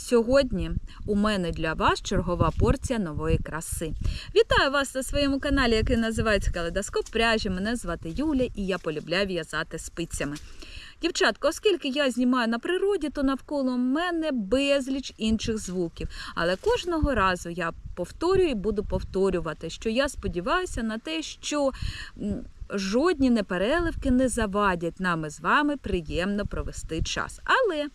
Сьогодні у мене для вас чергова порція нової краси. Вітаю вас на своєму каналі, який називається Калейдоскоп пряжі. Мене звати Юля і я полюбляю в'язати спицями. Дівчатка, оскільки я знімаю на природі, то навколо мене безліч інших звуків. Але кожного разу я повторюю і буду повторювати, що я сподіваюся на те, що жодні непереливки не завадять нам з вами приємно провести час. Але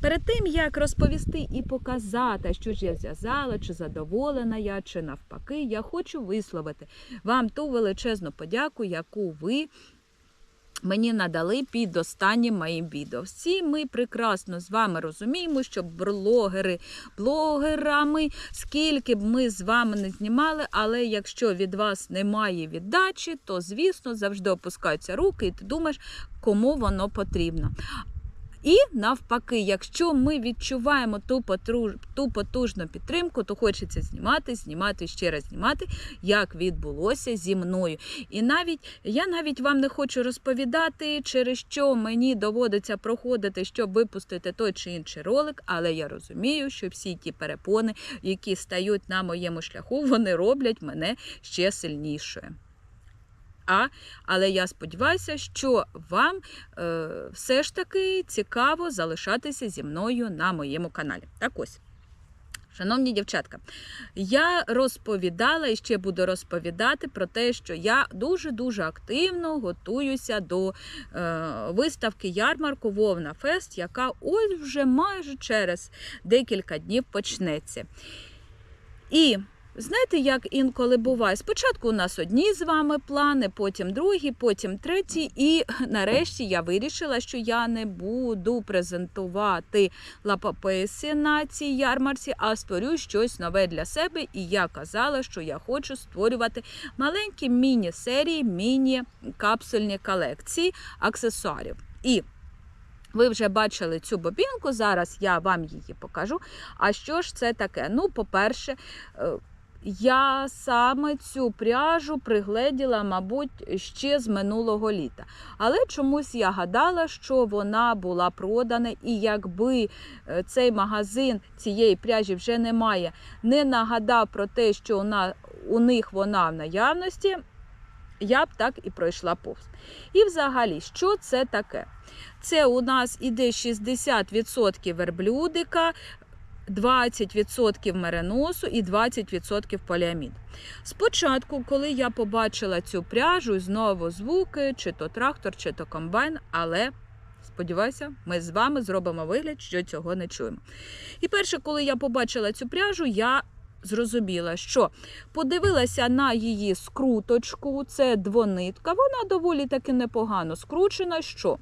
перед тим як розповісти і показати, що ж я зв'язала, чи задоволена я, чи навпаки, я хочу висловити вам ту величезну подяку, яку ви мені надали під останнім моїм відео. Всі ми прекрасно з вами розуміємо, що блогери блогерами, скільки б ми з вами не знімали, але якщо від вас немає віддачі, то звісно завжди опускаються руки, і ти думаєш, кому воно потрібно. І навпаки, якщо ми відчуваємо ту потруж, ту потужну підтримку, то хочеться знімати, знімати, ще раз знімати, як відбулося зі мною. І навіть я навіть вам не хочу розповідати, через що мені доводиться проходити, щоб випустити той чи інший ролик, але я розумію, що всі ті перепони, які стають на моєму шляху, вони роблять мене ще сильнішою. А, але я сподіваюся, що вам е, все ж таки цікаво залишатися зі мною на моєму каналі. Так ось. Шановні дівчатка, я розповідала і ще буду розповідати про те, що я дуже-дуже активно готуюся до е, виставки ярмарку Вовна Фест, яка ось вже майже через декілька днів почнеться. І Знаєте, як інколи буває? Спочатку у нас одні з вами плани, потім другі, потім треті. І нарешті я вирішила, що я не буду презентувати лапапеси на цій ярмарці, а створю щось нове для себе. І я казала, що я хочу створювати маленькі міні-серії, міні-капсульні колекції аксесуарів. І ви вже бачили цю бобінку, зараз я вам її покажу. А що ж це таке? Ну, по-перше, е, я саме цю пряжу пригледіла, мабуть, ще з минулого літа. Але чомусь я гадала, що вона була продана, і якби е, цей магазин цієї пряжі вже немає, не нагадав про те, що вона, у них вона в наявності, я б так і пройшла повз. І взагалі, що це таке? Це у нас іде 60% верблюдика, 20% мериносу і 20% поліамід. Спочатку, коли я побачила цю пряжу, знову звуки, чи то трактор, чи то комбайн, але сподіваюся, ми з вами зробимо вигляд, що цього не чуємо. І перше, коли я побачила цю пряжу, я зрозуміла, що подивилася на її скруточку, це двонитка, вона доволі таки непогано скручена. що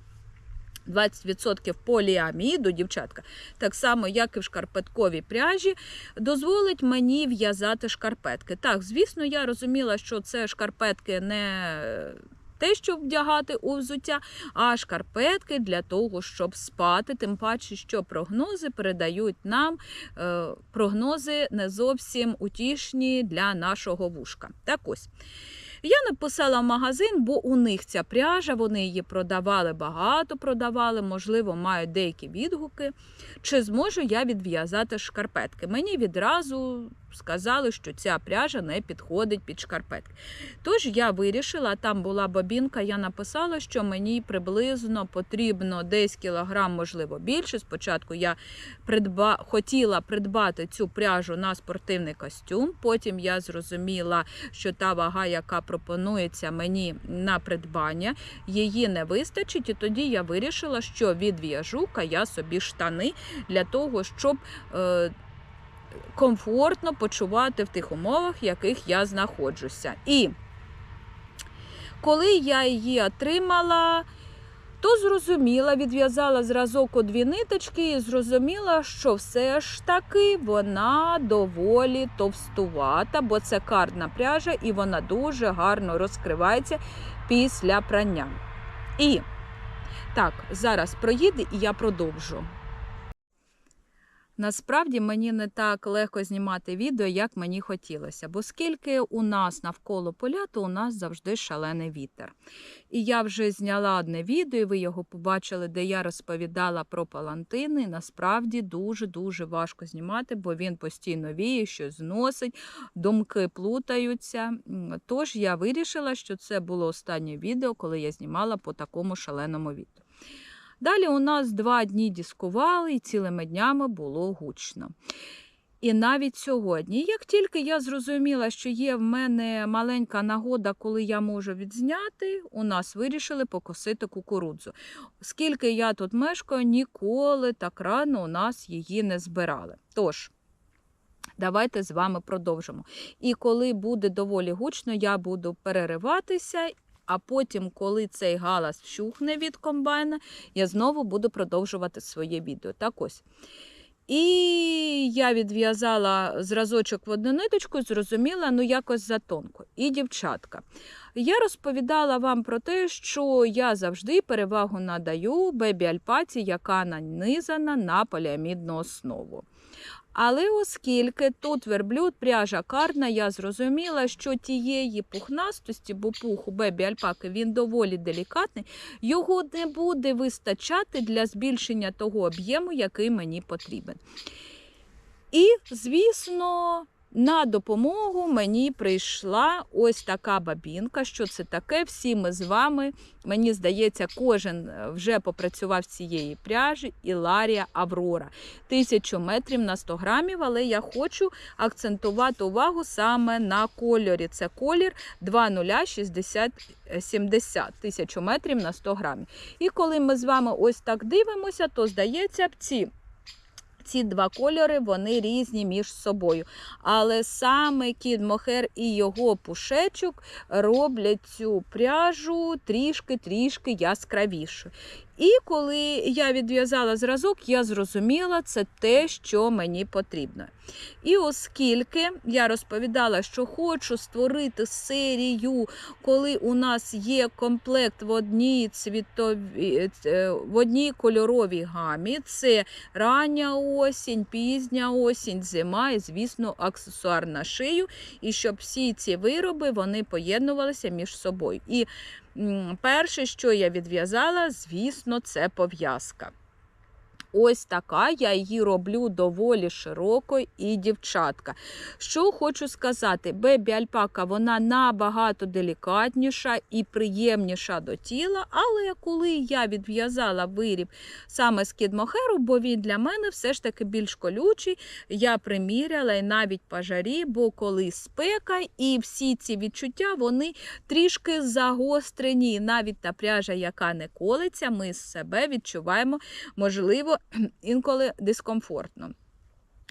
20% поліаміду, дівчатка, так само, як і в шкарпетковій пряжі, дозволить мені в'язати шкарпетки. Так, звісно, я розуміла, що це шкарпетки не те, щоб вдягати у взуття, а шкарпетки для того, щоб спати. Тим паче, що прогнози передають нам е, прогнози не зовсім утішні для нашого вушка. Так ось. Я написала в магазин, бо у них ця пряжа, вони її продавали багато, продавали, можливо, мають деякі відгуки. Чи зможу я відв'язати шкарпетки? Мені відразу сказали, що ця пряжа не підходить під шкарпетки. Тож я вирішила, там була бобінка, я написала, що мені приблизно потрібно десь кілограм, можливо, більше. Спочатку я придба... хотіла придбати цю пряжу на спортивний костюм. Потім я зрозуміла, що та вага, яка пропонується мені на придбання, її не вистачить. І тоді я вирішила, що відв'яжу-ка я собі штани для того, щоб. Е комфортно почувати в тих умовах, в яких я знаходжуся. І коли я її отримала, то зрозуміла, відв'язала зразок у дві ниточки і зрозуміла, що все ж таки вона доволі товстувата, бо це кардна пряжа, і вона дуже гарно розкривається після прання. І так, зараз проїде і я продовжу. Насправді мені не так легко знімати відео, як мені хотілося, бо скільки у нас навколо поля, то у нас завжди шалений вітер. І я вже зняла одне відео, і ви його побачили, де я розповідала про палантини. Насправді дуже-дуже важко знімати, бо він постійно віє, щось зносить, думки плутаються. Тож я вирішила, що це було останнє відео, коли я знімала по такому шаленому вітру. Далі у нас два дні дискували і цілими днями було гучно. І навіть сьогодні, як тільки я зрозуміла, що є в мене маленька нагода, коли я можу відзняти, у нас вирішили покосити кукурудзу. Скільки я тут мешкаю, ніколи так рано у нас її не збирали. Тож, давайте з вами продовжимо. І коли буде доволі гучно, я буду перериватися. А потім, коли цей галас вщухне від комбайна, я знову буду продовжувати своє відео. Так ось. І я відв'язала зразочок в одну ниточку, зрозуміла, ну якось затонко. І дівчатка. Я розповідала вам про те, що я завжди перевагу надаю бебі-альпаці, яка нанизана на поліамідну основу. Але оскільки тут верблюд, пряжа карна, я зрозуміла, що тієї пухнастості, бо пух у бебі альпаки він доволі делікатний, його не буде вистачати для збільшення того об'єму, який мені потрібен. І, звісно, на допомогу мені прийшла ось така бабінка. Що це таке? Всі ми з вами, мені здається, кожен е, вже попрацював цієї пряжі Іларія Аврора. Тисячу метрів на 100 грамів, але я хочу акцентувати увагу саме на кольорі. Це колір 206070 тисячу метрів на 100 грамів. І коли ми з вами ось так дивимося, то здається, ці. Ці два кольори вони різні між собою. Але саме кіт Мохер і його пушечок роблять цю пряжу трішки-трішки яскравішою. І коли я відв'язала зразок, я зрозуміла, це те, що мені потрібно. І оскільки я розповідала, що хочу створити серію, коли у нас є комплект в одній цвітові, е, в одній кольоровій гамі, це рання осінь, пізня осінь, зима і, звісно, аксесуар на шию, і щоб всі ці вироби вони поєднувалися між собою. І перше, що я відв'язала, звісно, це пов'язка. Ось така, я її роблю доволі широкою і дівчатка. Що хочу сказати, бебі альпака вона набагато делікатніша і приємніша до тіла, але коли я відв'язала виріб саме з кідмохеру, бо він для мене все ж таки більш колючий, я приміряла і навіть пожарі, бо коли спека і всі ці відчуття, вони трішки загострені. Навіть та пряжа, яка не колиться, ми з себе відчуваємо, можливо, інколи дискомфортно.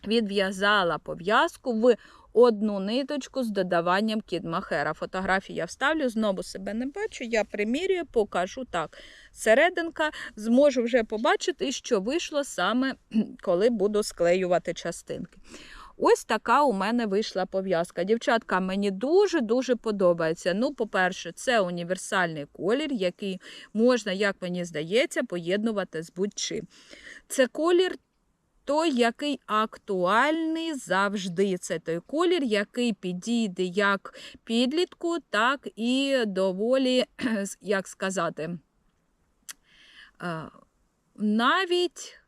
Відв'язала пов'язку в одну ниточку з додаванням кідмахера. Фотографії я вставлю, знову себе не бачу. Я примірюю, покажу так. Серединка зможу вже побачити, що вийшло саме коли буду склеювати частинки. Ось така у мене вийшла пов'язка. Дівчатка, мені дуже-дуже подобається. Ну, по-перше, це універсальний колір, який можна, як мені здається, поєднувати з будь-чим. Це колір той, який актуальний завжди. Це той колір, який підійде як підлітку, так і доволі, як сказати, навіть.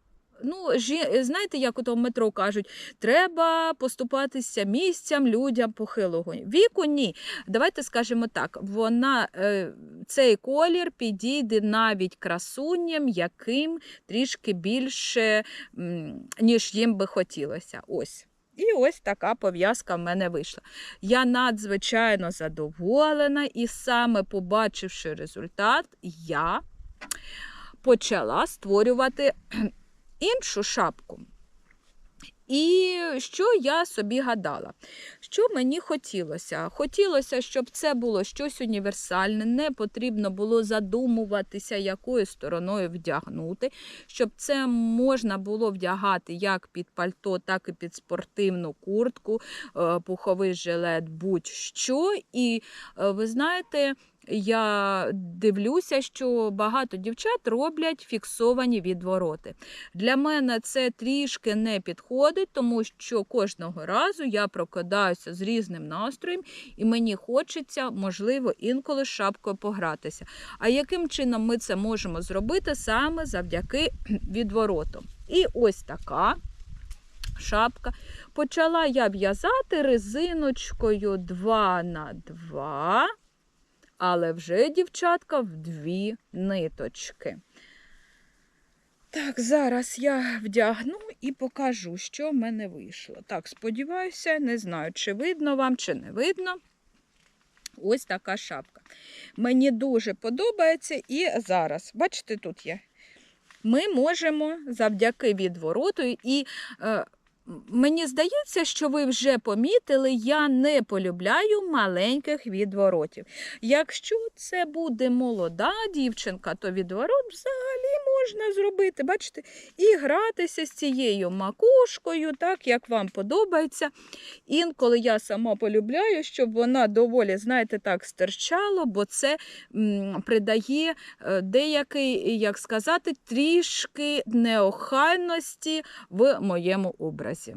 Ну, жі... знаєте, як у тому метро кажуть, треба поступатися місцям людям похилого віку. Ні. Давайте скажемо так: вона, е, цей колір підійде навіть красуням, яким трішки більше, ніж їм би хотілося. Ось. І ось така пов'язка в мене вийшла. Я надзвичайно задоволена, і саме побачивши результат, я почала створювати іншу шапку. І що я собі гадала? Що мені хотілося? Хотілося, щоб це було щось універсальне, не потрібно було задумуватися, якою стороною вдягнути, щоб це можна було вдягати як під пальто, так і під спортивну куртку, е, пуховий жилет, будь-що. І е, ви знаєте, я дивлюся, що багато дівчат роблять фіксовані відвороти. Для мене це трішки не підходить, тому що кожного разу я прокидаюся з різним настроєм, і мені хочеться, можливо, інколи з шапкою погратися. А яким чином ми це можемо зробити саме завдяки відвороту? І ось така. Шапка. Почала я в'язати резиночкою 2 на 2 але вже дівчатка в дві ниточки. Так, зараз я вдягну і покажу, що в мене вийшло. Так, сподіваюся, не знаю, чи видно вам, чи не видно. Ось така шапка. Мені дуже подобається і зараз, бачите, тут є. Ми можемо завдяки відвороту і. Е, Мені здається, що ви вже помітили, я не полюбляю маленьких відворотів. Якщо це буде молода дівчинка, то відворот взагалі можна зробити, бачите, і гратися з цією макушкою, так як вам подобається. Інколи я сама полюбляю, щоб вона доволі, знаєте, так стирчала, бо це придає е, деякий, як сказати, трішки неохайності в моєму образі.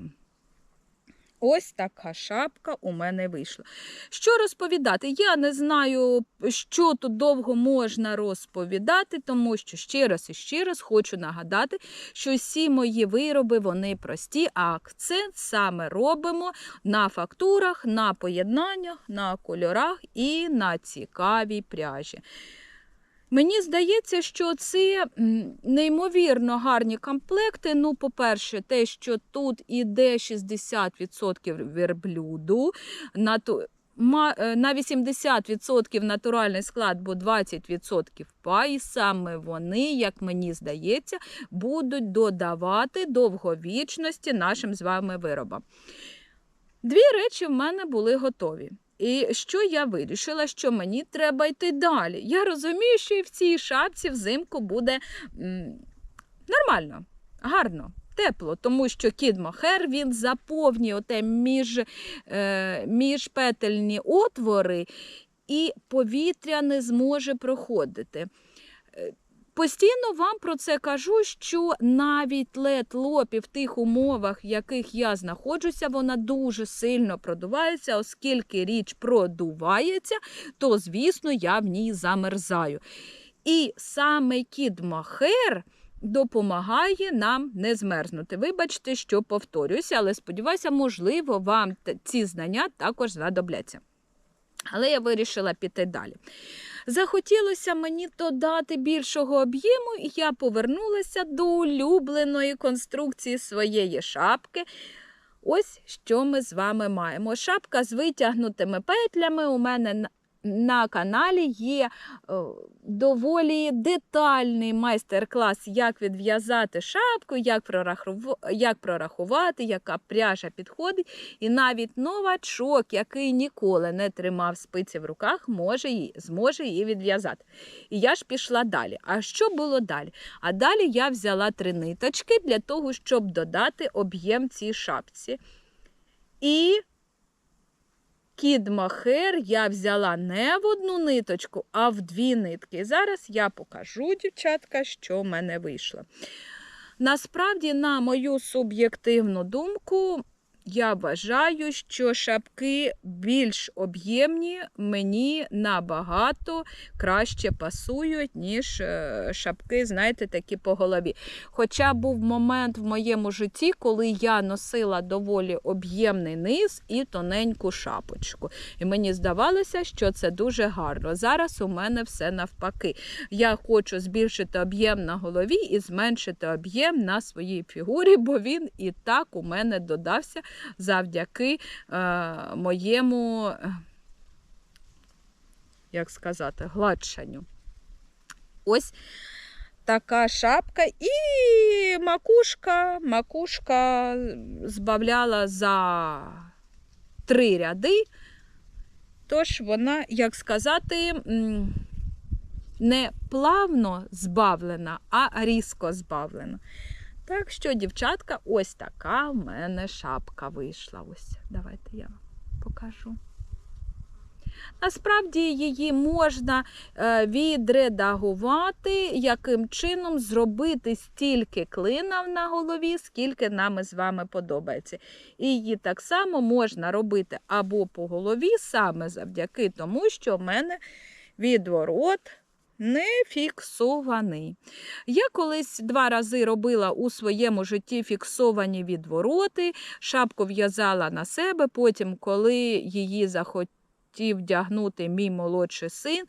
Ось така шапка у мене вийшла. Що розповідати? Я не знаю, що тут довго можна розповідати, тому що ще раз і ще раз хочу нагадати, що всі мої вироби вони прості, а акцент саме робимо на фактурах, на поєднаннях, на кольорах і на цікавій пряжі. Мені здається, що це неймовірно гарні комплекти. Ну, по-перше, те, що тут іде 60% верблюду, на ту. На 80% натуральний склад, бо 20% пай, саме вони, як мені здається, будуть додавати довговічності нашим з вами виробам. Дві речі в мене були готові. І що я вирішила, що мені треба йти далі. Я розумію, що і в цій шапці взимку буде м, нормально, гарно. Тепло, тому що кід Мохер він заповнює оте між, е, міжпетельні отвори, і повітря не зможе проходити. Постійно вам про це кажу, що навіть лед лопі в тих умовах, в яких я знаходжуся, вона дуже сильно продувається, оскільки річ продувається, то, звісно, я в ній замерзаю. І саме кід Махер допомагає нам не змерзнути. Вибачте, що повторююся, але сподіваюся, можливо, вам ці знання також знадобляться. Але я вирішила піти далі. Захотілося мені додати більшого об'єму, і я повернулася до улюбленої конструкції своєї шапки. Ось що ми з вами маємо. Шапка з витягнутими петлями у мене на каналі є е, доволі детальний майстер-клас, як відв'язати шапку, як прорахувати, яка пряжа підходить. І навіть новачок, який ніколи не тримав спиці в руках, може її, зможе її відв'язати. І я ж пішла далі. А що було далі? А далі я взяла три ниточки для того, щоб додати об'єм цій шапці. І Кід Махер я взяла не в одну ниточку, а в дві нитки. Зараз я покажу, дівчатка, що в мене вийшло. Насправді, на мою суб'єктивну думку, я вважаю, що шапки більш об'ємні, мені набагато краще пасують, ніж е, шапки, знаєте, такі по голові. Хоча був момент в моєму житті, коли я носила доволі об'ємний низ і тоненьку шапочку. І мені здавалося, що це дуже гарно. Зараз у мене все навпаки. Я хочу збільшити об'єм на голові і зменшити об'єм на своїй фігурі, бо він і так у мене додався завдяки е, моєму, е, як сказати, гладшанню. Ось така шапка і макушка, макушка збавляла за три ряди. Тож вона, як сказати, не плавно збавлена, а різко збавлена. Так що, дівчатка, ось така в мене шапка вийшла. Ось, давайте я покажу. Насправді її можна е, відредагувати, яким чином зробити стільки клина на голові, скільки нам з вами подобається. І її так само можна робити або по голові, саме завдяки тому, що в мене відворот не фіксований. Я колись два рази робила у своєму житті фіксовані відвороти, шапку в'язала на себе, потім, коли її захотів вдягнути мій молодший син.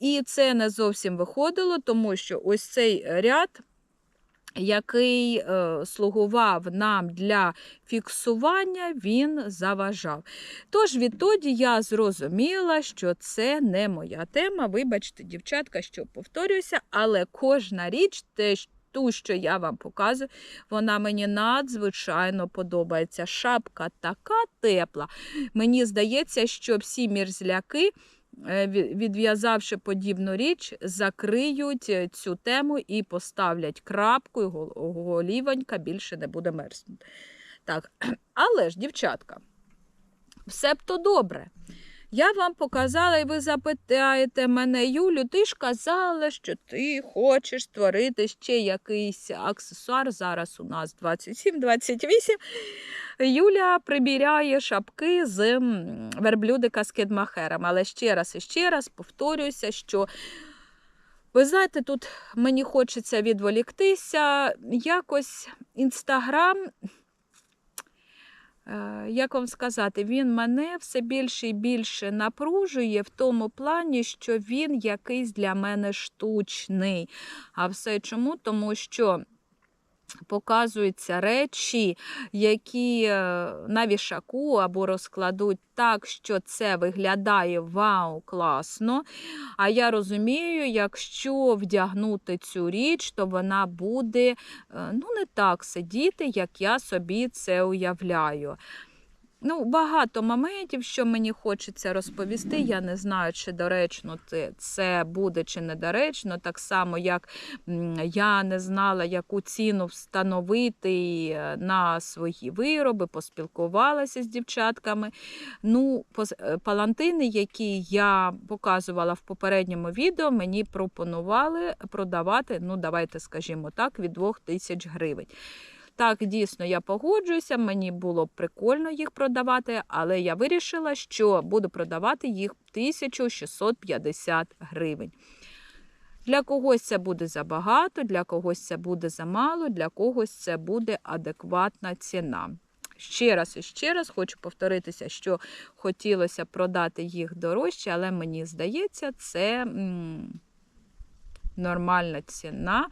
І це не зовсім виходило, тому що ось цей ряд, який е, слугував нам для фіксування, він заважав. Тож відтоді я зрозуміла, що це не моя тема. Вибачте, дівчатка, що повторююся, але кожна річ, те, ту, що я вам показую, вона мені надзвичайно подобається. Шапка така тепла. Мені здається, що всі мірзляки, відв'язавши подібну річ, закриють е, цю тему і поставлять крапку, і голівонька більше не буде мерзнути. Так, але ж, дівчатка, все б то добре. Я вам показала, і ви запитаєте мене, Юлю, ти ж казала, що ти хочеш створити ще якийсь аксесуар. Зараз у нас 27-28. Юля прибіряє шапки з верблюдика з кедмахером. Але ще раз і ще раз повторююся, що. Ви знаєте, тут мені хочеться відволіктися. Якось інстаграм як вам сказати, він мене все більше і більше напружує в тому плані, що він якийсь для мене штучний. А все чому? Тому що показуються речі, які е, на вішаку або розкладуть так, що це виглядає вау, класно. А я розумію, якщо вдягнути цю річ, то вона буде е, ну, не так сидіти, як я собі це уявляю. Ну, Багато моментів, що мені хочеться розповісти. Я не знаю, чи доречно це буде, чи недоречно. Так само, як я не знала, яку ціну встановити е, на свої вироби, поспілкувалася з дівчатками. Ну, е, Палантини, які я показувала в попередньому відео, мені пропонували продавати, ну, давайте скажімо так, від 2000 гривень. Так, дійсно, я погоджуюся, мені було прикольно їх продавати, але я вирішила, що буду продавати їх 1650 гривень. Для когось це буде забагато, для когось це буде замало, для когось це буде адекватна ціна. Ще раз і ще раз хочу повторитися, що хотілося продати їх дорожче, але мені здається, це нормальна ціна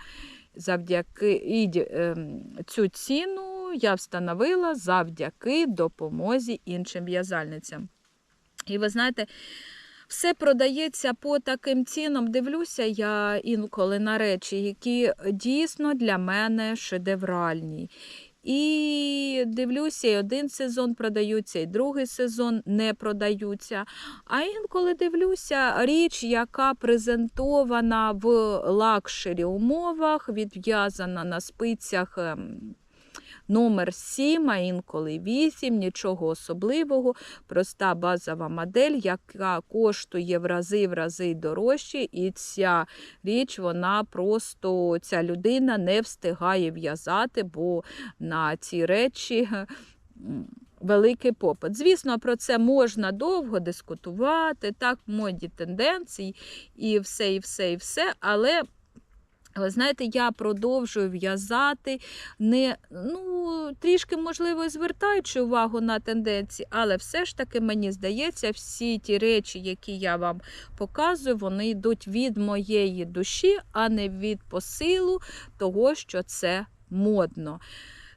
завдяки і ем, цю ціну я встановила завдяки допомозі іншим в'язальницям. І ви знаєте, все продається по таким цінам. Дивлюся я інколи на речі, які дійсно для мене шедевральні. І дивлюся, і один сезон продаються, і другий сезон не продаються. А інколи дивлюся річ, яка презентована в лакшері умовах, відв'язана на спицях. Номер 7, а інколи 8, нічого особливого, проста базова модель, яка коштує в рази в рази дорожче, і ця річ, вона просто ця людина не встигає в'язати, бо на ці речі. Великий попит. Звісно, про це можна довго дискутувати, так, моді тенденцій і все, і все, і все, але ви знаєте, я продовжую в'язати, не, ну, трішки, можливо, звертаючи увагу на тенденції, але все ж таки, мені здається, всі ті речі, які я вам показую, вони йдуть від моєї душі, а не від посилу того, що це модно.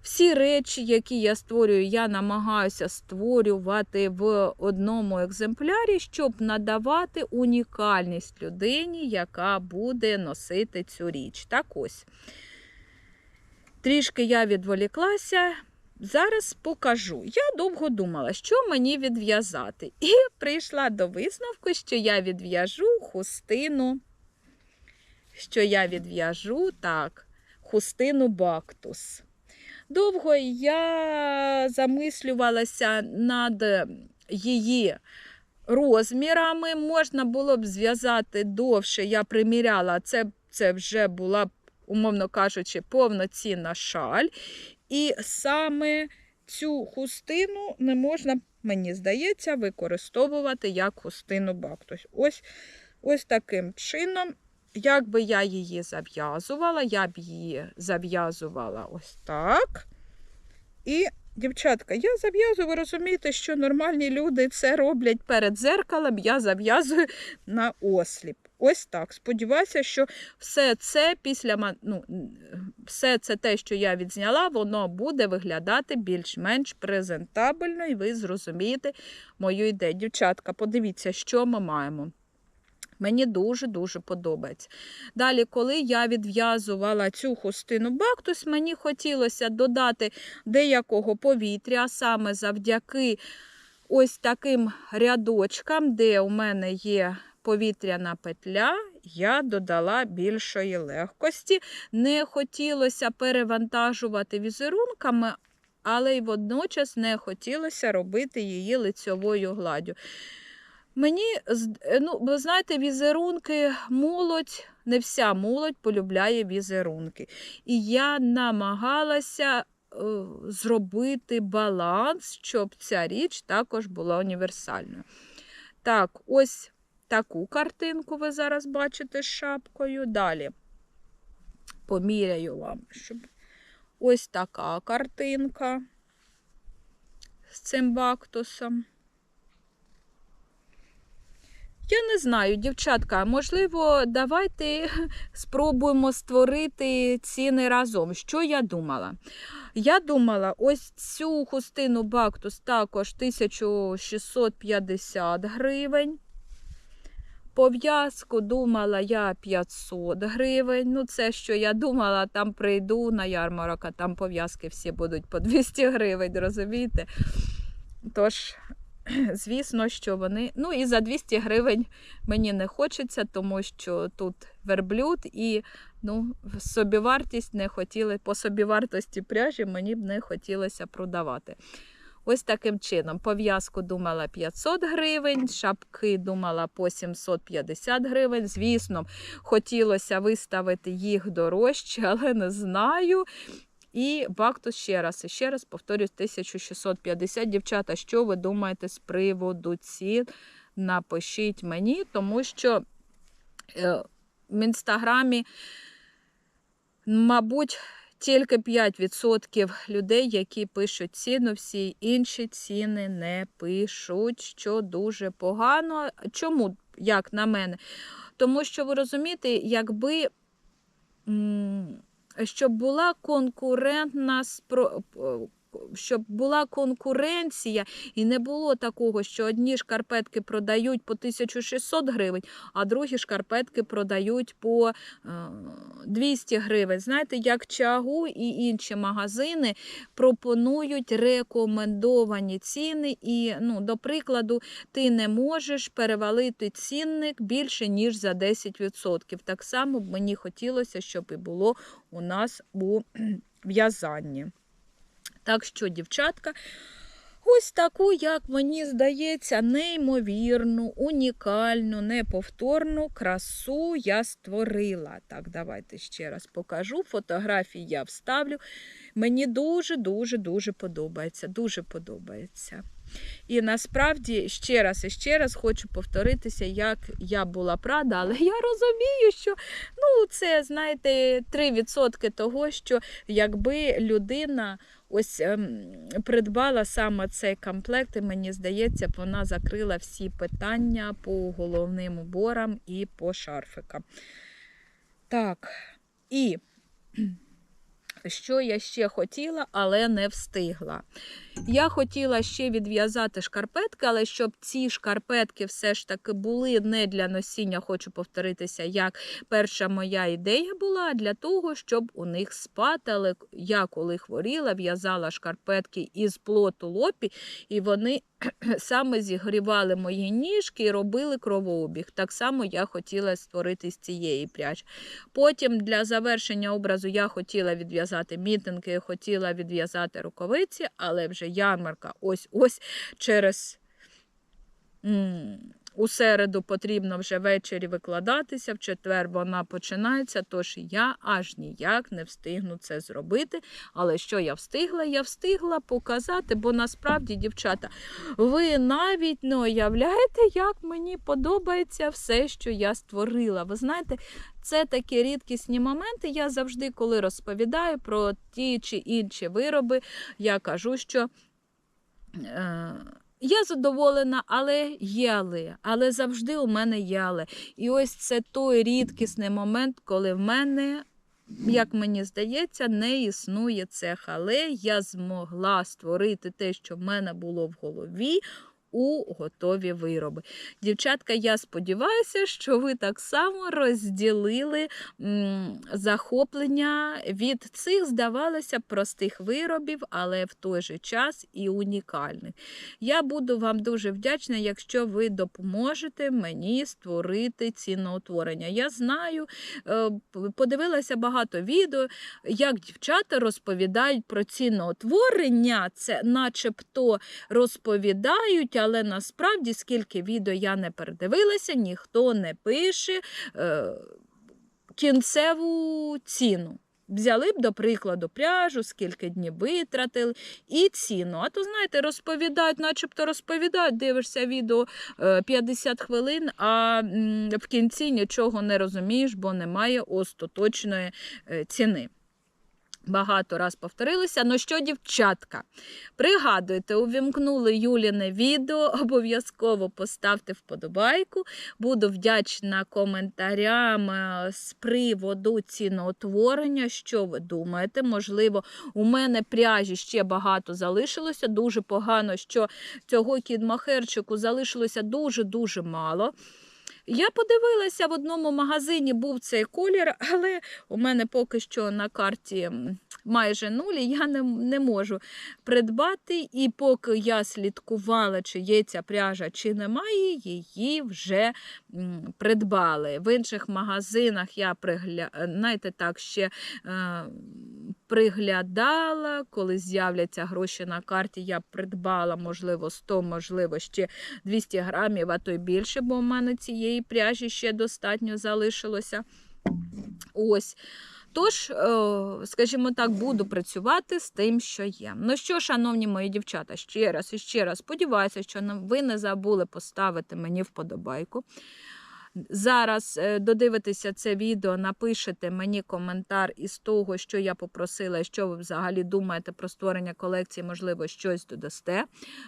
Всі речі, які я створюю, я намагаюся створювати в одному екземплярі, щоб надавати унікальність людині, яка буде носити цю річ. Так ось. Трішки я відволіклася. Зараз покажу. Я довго думала, що мені відв'язати. І прийшла до висновку, що я відв'яжу хустину, що я відв'яжу так, хустину бактус. Довго я замислювалася над її розмірами. Можна було б зв'язати довше. Я приміряла, це, це вже була, б, умовно кажучи, повноцінна шаль. І саме цю хустину не можна, мені здається, використовувати як хустину бактус. Ось, ось таким чином. Як би я її зав'язувала, я б її зав'язувала ось так. І, дівчатка, я зав'язую, ви розумієте, що нормальні люди це роблять перед зеркалом, я зав'язую на осліп. Ось так. Сподіваюся, що все це після ну, все це те, що я відзняла, воно буде виглядати більш-менш презентабельно, і ви зрозумієте мою ідею. Дівчатка, подивіться, що ми маємо. Мені дуже-дуже подобається. Далі, коли я відв'язувала цю хустину бактус, мені хотілося додати деякого повітря, саме завдяки ось таким рядочкам, де у мене є повітряна петля, я додала більшої легкості. Не хотілося перевантажувати візерунками, але й водночас не хотілося робити її лицьовою гладдю. Мені, е, ну, ви знаєте, візерунки, молодь, не вся молодь полюбляє візерунки. І я намагалася е, зробити баланс, щоб ця річ також була універсальною. Так, ось таку картинку ви зараз бачите з шапкою. Далі поміряю вам, щоб ось така картинка з цим бактусом. Я не знаю, дівчатка, можливо, давайте спробуємо створити ціни разом. Що я думала? Я думала, ось цю хустину Бактус також 1650 гривень. Пов'язку думала я 500 гривень. Ну, це що я думала, там прийду на ярмарок, а там пов'язки всі будуть по 200 гривень, розумієте? Тож, звісно, що вони. Ну і за 200 гривень мені не хочеться, тому що тут верблюд і ну, собівартість не хотіли, по собівартості пряжі мені б не хотілося продавати. Ось таким чином. Пов'язку думала 500 гривень, шапки думала по 750 гривень. Звісно, хотілося виставити їх дорожче, але не знаю. І бактус ще раз, і ще раз повторюсь, 1650. Дівчата, що ви думаєте з приводу цін? Напишіть мені, тому що е, в інстаграмі, мабуть, тільки 5% людей, які пишуть ціну, всі інші ціни не пишуть, що дуже погано. Чому, як на мене? Тому що ви розумієте, якби. Щоб була конкурентна спро- щоб була конкуренція і не було такого, що одні шкарпетки продають по 1600 гривень, а другі шкарпетки продають по е, 200 гривень. Знаєте, як Чагу і інші магазини пропонують рекомендовані ціни, і, ну, до прикладу, ти не можеш перевалити цінник більше, ніж за 10%. Так само б мені хотілося, щоб і було у нас у в'язанні. Так що, дівчатка, ось таку, як мені здається, неймовірну, унікальну, неповторну красу я створила. Так, давайте ще раз покажу. Фотографії я вставлю. Мені дуже-дуже дуже подобається. Дуже подобається. І насправді ще раз і ще раз хочу повторитися, як я була прада, але я розумію, що ну, це, знаєте, 3% того, що якби людина ось ем, придбала саме цей комплект, і мені здається, вона закрила всі питання по головним уборам і по шарфикам. Так, і що я ще хотіла, але не встигла. Я хотіла ще відв'язати шкарпетки, але щоб ці шкарпетки все ж таки були не для носіння, хочу повторитися, як перша моя ідея була, для того, щоб у них спати. Але я, коли хворіла, в'язала шкарпетки із плоту лопі, і вони саме зігрівали мої ніжки і робили кровообіг. Так само я хотіла створити з цієї пряжі. Потім для завершення образу я хотіла відв'язати мітинги, хотіла відв'язати рукавиці, але вже ярмарка ось-ось через у середу потрібно вже ввечері викладатися, в четвер вона починається, тож я аж ніяк не встигну це зробити. Але що я встигла? Я встигла показати, бо насправді, дівчата, ви навіть не уявляєте, як мені подобається все, що я створила. Ви знаєте, це такі рідкісні моменти. Я завжди, коли розповідаю про ті чи інші вироби, я кажу, що. Е- я задоволена, але є але. Завжди у мене але. І ось це той рідкісний момент, коли в мене, як мені здається, не існує цех але. Я змогла створити те, що в мене було в голові. У готові вироби. Дівчатка, я сподіваюся, що ви так само розділили захоплення від цих, здавалося, простих виробів, але в той же час і унікальних. Я буду вам дуже вдячна, якщо ви допоможете мені створити ціноутворення. Я знаю, е, подивилася багато відео, як дівчата розповідають про ціноутворення. Це начебто розповідають, але насправді, скільки відео я не передивилася, ніхто не пише е, кінцеву ціну. Взяли б, до прикладу, пряжу, скільки днів витратили, і ціну. А то, знаєте, розповідають, начебто розповідають, дивишся відео е, 50 хвилин, а в кінці нічого не розумієш, бо немає остаточної е, ціни. Багато раз повторилися. Ну що, дівчатка, пригадуйте, увімкнули Юліне відео, обов'язково поставте вподобайку. Буду вдячна коментарям е, з приводу ціноутворення. Що ви думаєте? Можливо, у мене пряжі ще багато залишилося. Дуже погано, що цього кідмахерчику залишилося дуже-дуже мало. Я подивилася, в одному магазині був цей колір, але у мене поки що на карті майже нуль, і я не, не можу придбати. І поки я слідкувала, чи є ця пряжа, чи немає, її вже придбали. В інших магазинах я пригля... знаєте, так, ще е, приглядала, коли з'являться гроші на карті, я придбала, можливо, 100, можливо, ще 200 грамів, а то й більше, бо в мене цієї пряжі ще достатньо залишилося. Ось. Тож, е, скажімо так, буду працювати з тим, що є. Ну що, шановні мої дівчата, ще раз і ще раз сподіваюся, що ви не забули поставити мені вподобайку. Зараз е, додивитеся це відео, напишете мені коментар із того, що я попросила, що ви взагалі думаєте про створення колекції, можливо, щось додасте.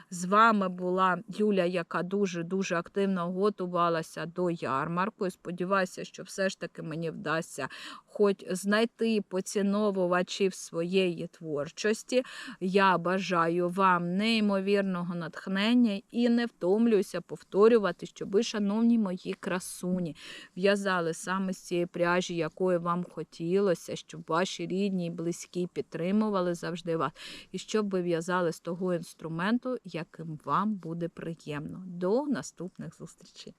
З вами була Юля, яка дуже-дуже активно готувалася до ярмарку. І сподіваюся, що все ж таки мені вдасться хоч знайти поціновувачів своєї творчості. Я бажаю вам неймовірного натхнення і не втомлююся повторювати, щоб ви, шановні мої красуні, в'язали саме з цієї пряжі, якої вам хотілося, щоб ваші рідні і близькі підтримували завжди вас, і щоб ви в'язали з того інструменту, яким вам буде приємно. До наступних зустрічей!